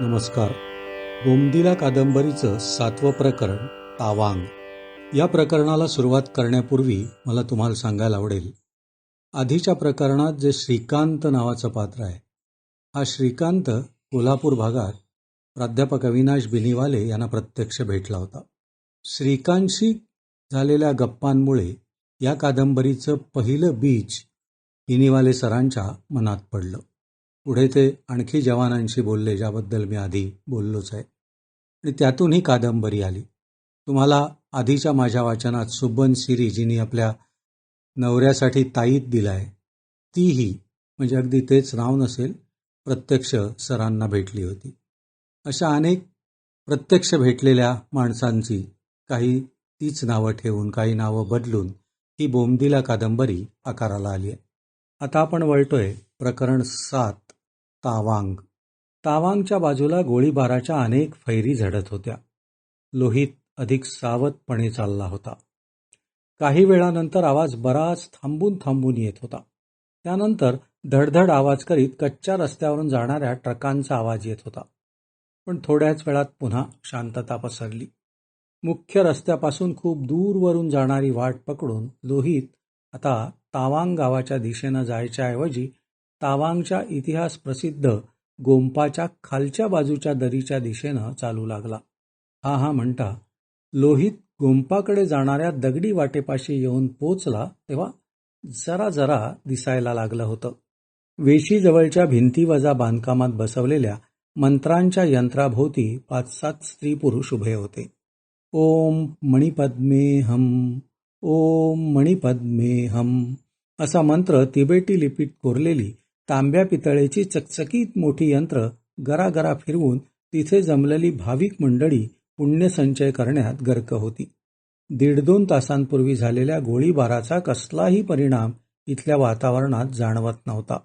नमस्कार. बोमदिला कादंबरीचं सातवं प्रकरण तावांग. या प्रकरणाला सुरुवात करण्यापूर्वी मला तुम्हाला सांगायला आवडेल. आधीच्या प्रकरणात जे श्रीकांत नावाचं पात्र आहे हा श्रीकांत कोल्हापूर भागात प्राध्यापक अविनाश बिनीवाले यांना प्रत्यक्ष भेटला होता. श्रीकांतशी झालेल्या गप्पांमुळे या कादंबरीचं पहिलं बीज बिनीवाले सरांच्या मनात पडलं. पुढे ते आणखी जवानांशी बोलले ज्याबद्दल मी आधी बोललोच आहे. आणि त्यातून ही कादंबरी आली. तुम्हाला आधीच्या माझ्या वाचनात सुब्बन सिरी जिनी आपल्या नवऱ्यासाठी ताईत दिला आहे तीही म्हणजे अगदी तेच नाव नसेल प्रत्यक्ष सरांना भेटली होती. अशा अनेक प्रत्यक्ष भेटलेल्या माणसांची काही तीच नावं ठेवून काही नावं बदलून ही बोमदिला कादंबरी आकाराला आली आहे. आता आपण वळतोय प्रकरण सात तावांग. तावांगच्या बाजूला गोळीबाराच्या अनेक फैरी झडत होत्या. लोहित अधिक सावधपणे चालला होता. काही वेळानंतर आवाज बराच थांबून थांबून येत होता. त्यानंतर धडधड आवाज करीत कच्च्या रस्त्यावरून जाणाऱ्या ट्रकांचा आवाज येत होता. पण थोड्याच वेळात पुन्हा शांतता पसरली. मुख्य रस्त्यापासून खूप दूरवरून जाणारी वाट पकडून लोहित आता तावांग गावाच्या दिशेनं जायच्याऐवजी तावांगच्या इतिहास प्रसिद्ध गोंपाच्या खालच्या बाजूच्या दरीच्या दिशेनं चालू लागला. हा हा म्हणता लोहित गोंपाकडे जाणाऱ्या दगडी वाटेपाशी येऊन पोचला तेव्हा जरा जरा दिसायला लागलं होतं. वेशीजवळच्या भिंतीवजा बांधकामात बसवलेल्या मंत्रांच्या यंत्राभोवती पाच सात स्त्री पुरुष उभे होते. ओम मणिपद्मे हम ओम मणिपद्मे हम असा मंत्र तिबेटी लिपीत कोरलेली तांब्या पितळेची चकचकीत मोठी यंत्र गरागरा फिरवून तिथे जमलेली भाविक मंडळी पुण्यसंचय करण्यात गर्क होती. दीड दोन तासांपूर्वी झालेल्या गोळीबाराचा कसलाही परिणाम इथल्या वातावरणात जाणवत नव्हता.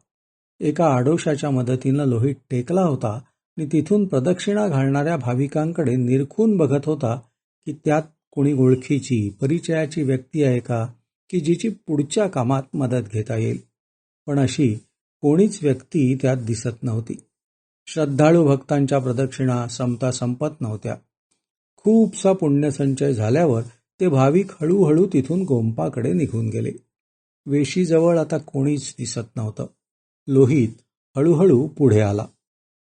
एका आडोशाच्या मदतीनं लोहित टेकला होता आणि तिथून प्रदक्षिणा घालणाऱ्या भाविकांकडे निरखून बघत होता की त्यात कोणी ओळखीची परिचयाची व्यक्ती आहे का की जिची पुढच्या कामात मदत घेता येईल. पण अशी कोणीच व्यक्ती त्यात दिसत नव्हती. श्रद्धाळू भक्तांच्या प्रदक्षिणा संपता संपत नव्हत्या. खूपसा पुण्यसंचय झाल्यावर ते भाविक हळूहळू तिथून गोंपाकडे निघून गेले. वेशीजवळ आता कोणीच दिसत नव्हतं. लोहित हळूहळू पुढे आला.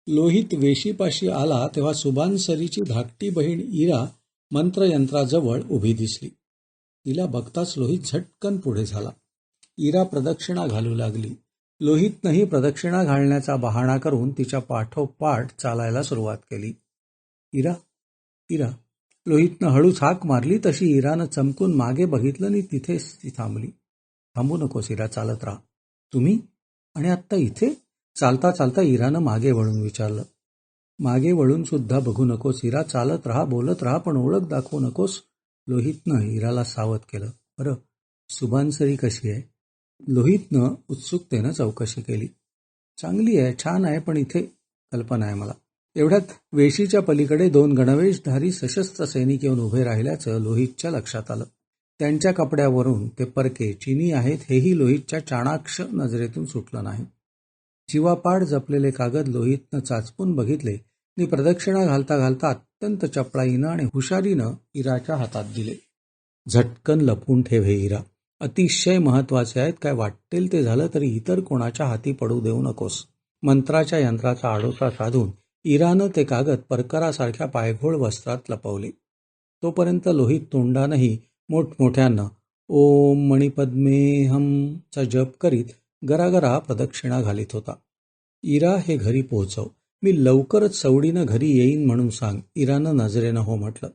लोहित वेशीपाशी आला तेव्हा सुबानसरीची धाकटी बहीण इरा मंत्रयंत्राजवळ उभी दिसली. तिला बघताच लोहित झटकन पुढे झाला. इरा प्रदक्षिणा घालू लागली. लोहितनंही प्रदक्षिणा घालण्याचा बहाणा करून तिच्या पाठोपाठ चालायला सुरुवात केली. इरा इरा. लोहितनं हळूच हाक मारली तशी इरानं चमकून मागे बघितलं आणि तिथेच ती थांबली. थांबू नकोस इरा चालत राहा. तुम्ही? आणि आत्ता इथे? चालता चालता इरानं मागे वळून विचारलं. मागे वळून सुद्धा बघू नकोस इरा चालत राहा बोलत राहा पण ओळख दाखवू नकोस. लोहितनं इराला सावध केलं. बरं सुबानसरी कशी आहे? लोहितनं उत्सुकतेनं चौकशी केली. चांगली आहे छान आहे पण इथे कल्पना आहे मला. एवढ्यात वेशीच्या पलीकडे दोन गणवेशधारी सशस्त्र सैनिक येऊन उभे राहिल्याचं लोहितच्या लक्षात आलं. त्यांच्या कपड्यावरून ते परके चिनी आहेत हेही लोहितच्या चाणाक्ष नजरेतून सुटलं नाही. जीवापाड जपलेले कागद लोहितनं चाचपून बघितले. आणि प्रदक्षिणा घालता घालता अत्यंत चपळाईनं आणि हुशारीनं इराच्या हातात दिले. झटकन लपून ठेव हे इरा. अतिशय महत्त्वाचे आहेत. काय वाटेल ते झालं तरी इतर कोणाच्या हाती पडू देऊ नकोस. मंत्राच्या यंत्राचा आडोसा साधून इरानं ते कागद परकरासारख्या पायघोळ वस्त्रात लपवले. तोपर्यंत लोहित तोंडानंही मोठमोठ्यानं ओम मणिपद्मे हमचा जप करीत गरागरा प्रदक्षिणा घालीत होता. इरा हे घरी पोहोचव. मी लवकरच सवडीनं घरी येईन म्हणून सांग. इरानं नजरेनं हो म्हटलं.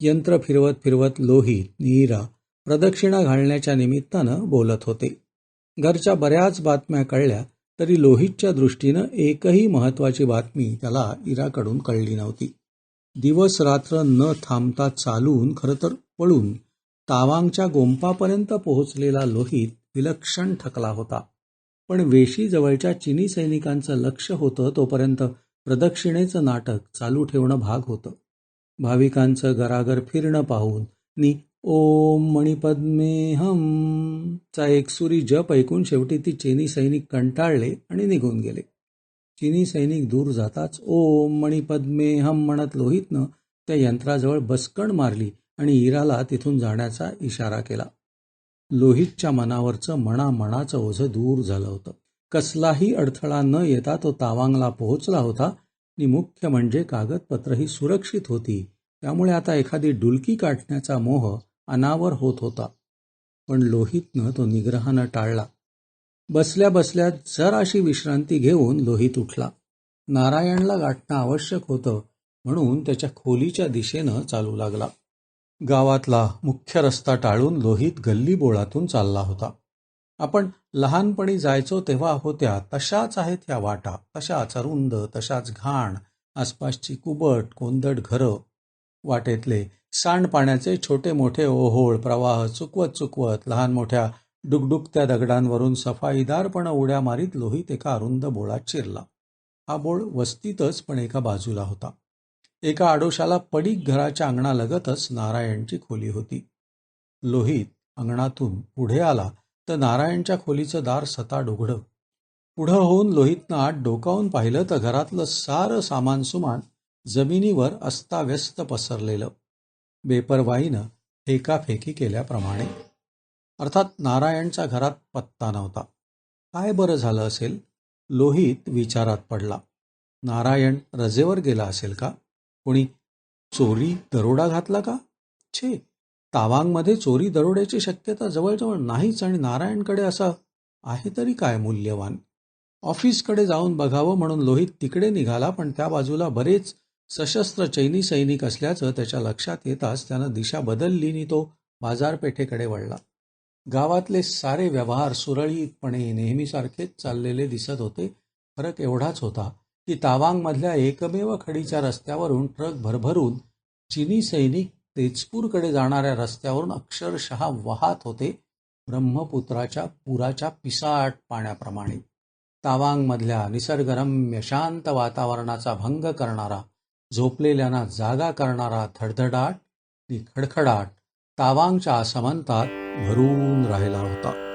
यंत्र फिरवत फिरवत लोहित नीरा प्रदक्षिणा घालण्याच्या निमित्तानं बोलत होते. घरच्या बऱ्याच बातम्या कळल्या तरी लोहितच्या दृष्टीनं एकही महत्वाची बातमी त्याला इराकडून कळली नव्हती. दिवस रात्र न थांबता चालून खरं तर पळून तावांगच्या गोंपापर्यंत पोहोचलेला लोहित विलक्षण थकला होता. पण वेशीजवळच्या चिनी सैनिकांचं लक्ष होतं तोपर्यंत प्रदक्षिणेचं नाटक चालू ठेवणं भाग होतं. भाविकांचं घराघर फिरणं पाहून नि ओम मणिपद्मे हम. चा एकसुरी जप ऐकून शेवटी ती चीनी सैनिक कंटाळले आणि निघून गेले. चिनी सैनिक दूर जाताच ओम मणिपद्मे हम म्हणत लोहितनं त्या यंत्राजवळ बसकण मारली आणि इराला तिथून जाण्याचा इशारा केला. लोहितच्या मनावरचं मनामनाचं ओझं दूर झालं होतं. कसलाही अडथळा न येता तो तावांगला पोहोचला होता. आणि मुख्य म्हणजे कागदपत्रही सुरक्षित होती. त्यामुळे आता एखादी डुलकी काढण्याचा मोह अनावर होत होता. पण लोहितनं तो निग्रहानं टाळला. बसल्या बसल्या जराशी विश्रांती घेऊन लोहित उठला. नारायणला गाठणं आवश्यक होतं म्हणून त्याच्या खोलीच्या दिशेनं चालू लागला. गावातला मुख्य रस्ता टाळून लोहित गल्ली बोळातून चालला होता. आपण लहानपणी जायचो तेव्हा होत्या तशाच आहेत ह्या वाटा. तशाच अरुंद तशाच घाण आसपासची कुबट कोंदट घरं. वाटेतले सांडपाण्याचे छोटे मोठे ओहोळ प्रवाह चुकवत चुकवत लहान मोठ्या डुगडुगत्या दगडांवरून सफाईदारपणं उड्या मारीत लोहित एका अरुंद बोळात शिरला. हा बोळ वस्तीतच पण एका बाजूला होता. एका आडोशाला पडीक घराच्या अंगणालगतच नारायणची खोली होती. लोहित अंगणातून पुढे आला तर नारायणच्या खोलीचं दार सताड उघडं पुढं होऊन लोहितनं आत डोकावून पाहिलं तर घरातलं सारं सामान सुमान जमिनीवर अस्ताव्यस्त पसरलेलं. बेपरवाईनं फेकाफेकी केल्याप्रमाणे. अर्थात नारायणच्या घरात पत्ता नव्हता. काय बरं झालं असेल? लोहित विचारात पडला. नारायण रजेवर गेला असेल का? कोणी चोरी दरोडा घातला का? छे तावांगमध्ये चोरी दरोड्याची शक्यता जवळजवळ नाहीच आणि नारायणकडे असं आहे तरी काय मूल्यवान? ऑफिसकडे जाऊन बघावं म्हणून लोहित तिकडे निघाला पण त्या बाजूला बरेच सशस्त्र चैनी सैनिक असल्याचं त्याच्या लक्षात येताच त्यानं दिशा बदलली आणि तो बाजारपेठेकडे वळला. गावातले सारे व्यवहार सुरळीतपणे नेहमीसारखेच चाललेले दिसत होते. फरक एवढाच होता की तावांगमधल्या एकमेव खडीच्या रस्त्यावरून ट्रक भरभरून चिनी सैनिक तेजपूरकडे जाणाऱ्या रस्त्यावरून अक्षरशः वाहत होते ब्रह्मपुत्राच्या पुराच्या पिसाट पाण्याप्रमाणे. तावांगमधल्या निसर्गरम्य शांत वातावरणाचा भंग करणारा झोपलेल्यांना जागा करणारा धडधडाट आणि खडखडाट तावांगच्या आसमंतात भरून राहिला होता.